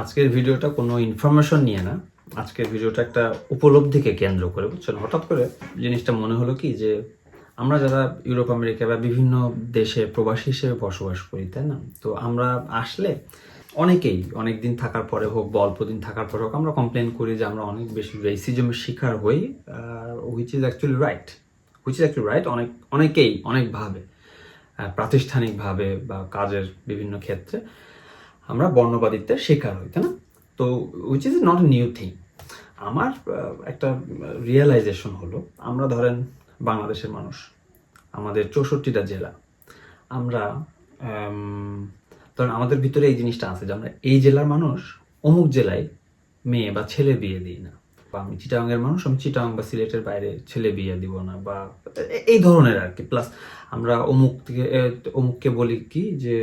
আজকের ভিডিওটা কোনো ইনফরমেশন নিয়ে না। আজকের ভিডিওটা একটা উপলব্ধিকে কেন্দ্র করে, বুঝছেন? হঠাৎ করে জিনিসটা মনে হলো কি যে, আমরা যারা ইউরোপ, আমেরিকা বা বিভিন্ন দেশে প্রবাসী হিসেবে বসবাস করি, তাই না? তো আমরা আসলে অনেকেই অনেক দিন থাকার পরে হোক বা অল্প দিন থাকার পরে হোক, আমরা কমপ্লেন করি যে আমরা অনেক বেশি রেসিজমের শিকার হই which is actually right which is actually right অনেক, অনেকেই অনেকভাবে প্রাতিষ্ঠানিকভাবে বা কাজের বিভিন্ন ক্ষেত্রে। আমরা বর্ণবাদিত্বের শিকার হই, তাই না? তো which is not new thing আমার একটা রিয়েলাইজেশন হলো, আমরা ধরেন বাংলাদেশের মানুষ, আমাদের চৌষট্টিটা জেলা, আমরা ধরেন আমাদের ভিতরে এই জিনিসটা আছে যে আমরা এই জেলার মানুষ, অমুক জেলায় মেয়ে বা ছেলে বিয়ে দিই না, বা আমি চিটাগাংয়ের মানুষ, আমি চিটাং বা সিলেটের বাইরে ছেলে বিয়ে দিব না, বা এই ধরনের আর কি। প্লাস আমরা অমুক থেকে অমুককে বলি কি যে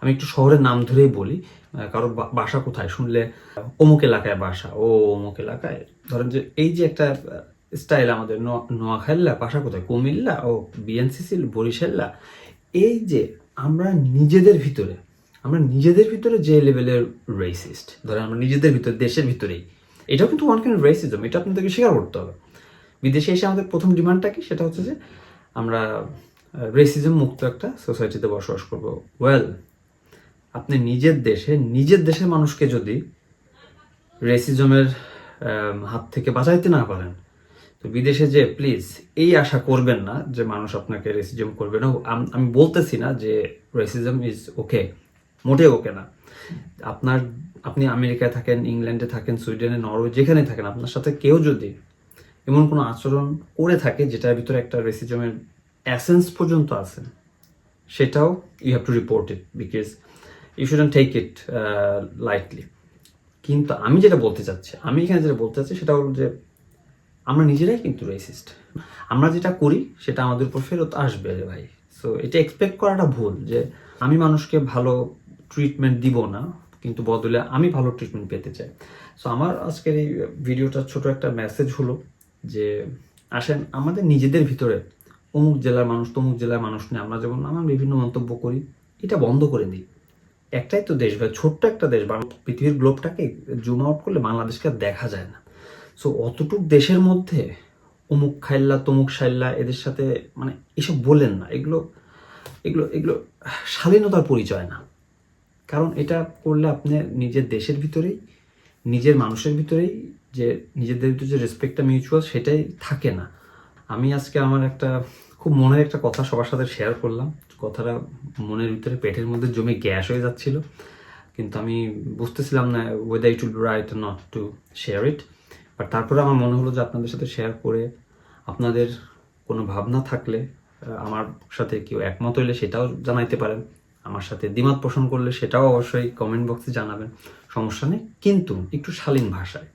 আমি একটু শহরের নাম ধরেই বলি কারোর বাসা কোথায়? শুনলে অমুক এলাকায় বাসা, ও অমুক এলাকায়। ধরেন যে এই যে একটা স্টাইল আমাদের ন- নোয়াখাইল্লা বাসা কোথায়? কুমিল্লা, ও বিএনসিসি, বরিশাল্লা। এই যে আমরা নিজেদের ভিতরে, আমরা নিজেদের ভিতরে যে লেভেলের রেসিস্ট ধরেন আমরা নিজেদের ভিতরে, দেশের ভিতরেই, এটাও কিন্তু ওয়ান রেসিজম এটা আপনাদেরকে স্বীকার করতে হবে। বিদেশে এসে আমাদের প্রথম ডিমান্ডটা কি? সেটা হচ্ছে যে আমরা রেসিজম মুক্ত একটা সোসাইটিতে বসবাস করব। ওয়েল আপনি নিজের দেশে, নিজের দেশের মানুষকে যদি রেসিজমের হাত থেকে বাঁচাইতে না পারেন, তো বিদেশে যে প্লিজ এই আশা করবেন না যে মানুষ আপনাকে রেসিজম করবে। না আমি বলতেছি না যে রেসিজম ইজ ওকে মোটে ওকে না। আপনার, আপনি আমেরিকায় থাকেন, ইংল্যান্ডে থাকেন, সুইডেনে, নরওয়ে যেখানে থাকেন, আপনার সাথে কেউ যদি এমন কোনো আচরণ করে থাকে যেটার ভিতরে একটা রেসিজমের অ্যাসেন্স পর্যন্ত আছে, সেটাও you have to report it because you shouldn't take it lightly কিন্তু আমি যেটা বলতে চাচ্ছি, আমি এখানে যেটা বলতে চাচ্ছি সেটা হলো যে আমরা নিজেরাই কিন্তু রেসিস্ট আমরা যেটা করি সেটা আমাদের উপর ফেরত আসবে ভাই। সো এটা এক্সপেক্ট করাটা ভুল যে আমি মানুষকে ভালো ট্রিটমেন্ট দিব না, কিন্তু বদলে আমি ভালো ট্রিটমেন্ট পেতে চাই। সো আমার আজকের এই ভিডিওটার ছোট একটা মেসেজ হলো যে, আসেন, আমাদের নিজেদের ভিতরে অমুক জেলার মানুষ, তমুক জেলার মানুষ নিয়ে আমরা যেমন নানান বিভিন্ন মন্তব্য করি, এটা বন্ধ করে দিই। একটাই তো দেশ ভাই ছোট্ট একটা দেশ, বাং- পৃথিবীর গ্লোবটাকে জুম আউট করলে বাংলাদেশকে দেখা যায় না। সো অতটুক দেশের মধ্যে অমুক খাইল্লা, তমুক সাইল্লা এদের সাথে মানে এসব বলেন না। এগুলো এগুলো এগুলো শালীনতার পরিচয় না। কারণ এটা করলে আপনি নিজের দেশের ভিতরেই, নিজের মানুষের ভিতরেই যে নিজেদের ভিতরে যে রেসপেক্টটা মিউচুয়াল সেটাই থাকে না। আমি আজকে আমার একটা খুব মনের একটা কথা সবার সাথে শেয়ার করলাম। কথাটা মনের ভিতরে পেটের মধ্যে জমে গ্যাস হয়ে যাচ্ছিল। কিন্তু আমি বুঝতেছিলাম না whether it will be right not to share it but তারপরে আমার মনে হলো যে আপনাদের সাথে শেয়ার করে আপনাদের কোনো ভাবনা থাকলে আমার সাথে কেউ একমত হইলে সেটাও জানাইতে পারেন। আমার সাথে দ্বিমত পোষণ করলে সেটাও অবশ্যই কমেন্ট বক্সে জানাবেন। সমস্যা নেই, কিন্তু একটু শালীন ভাষায়।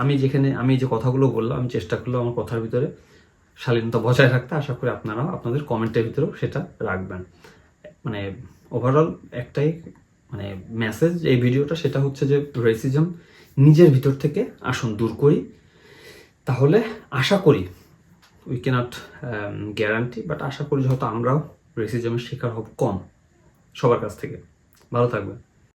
আমি যেখানে, আমি যে কথাগুলো বললাম, আমি চেষ্টা করলাম আমার কথার ভিতরে শালীনতা বজায় রাখতে আশা করি আপনারাও আপনাদের কমেন্টের ভিতরেও সেটা রাখবেন। মানে ওভারঅল একটাই মানে মেসেজ এই ভিডিওটা সেটা হচ্ছে যে রেসিজম নিজের ভিতর থেকে আসুন দূর করি। তাহলে আশা করি উই ক্যানট গ্যারান্টি বাট আশা করি হয়তো আমরাও রেসিজমের শিকার হব কম সবার কাছ থেকে। ভালো থাকবেন।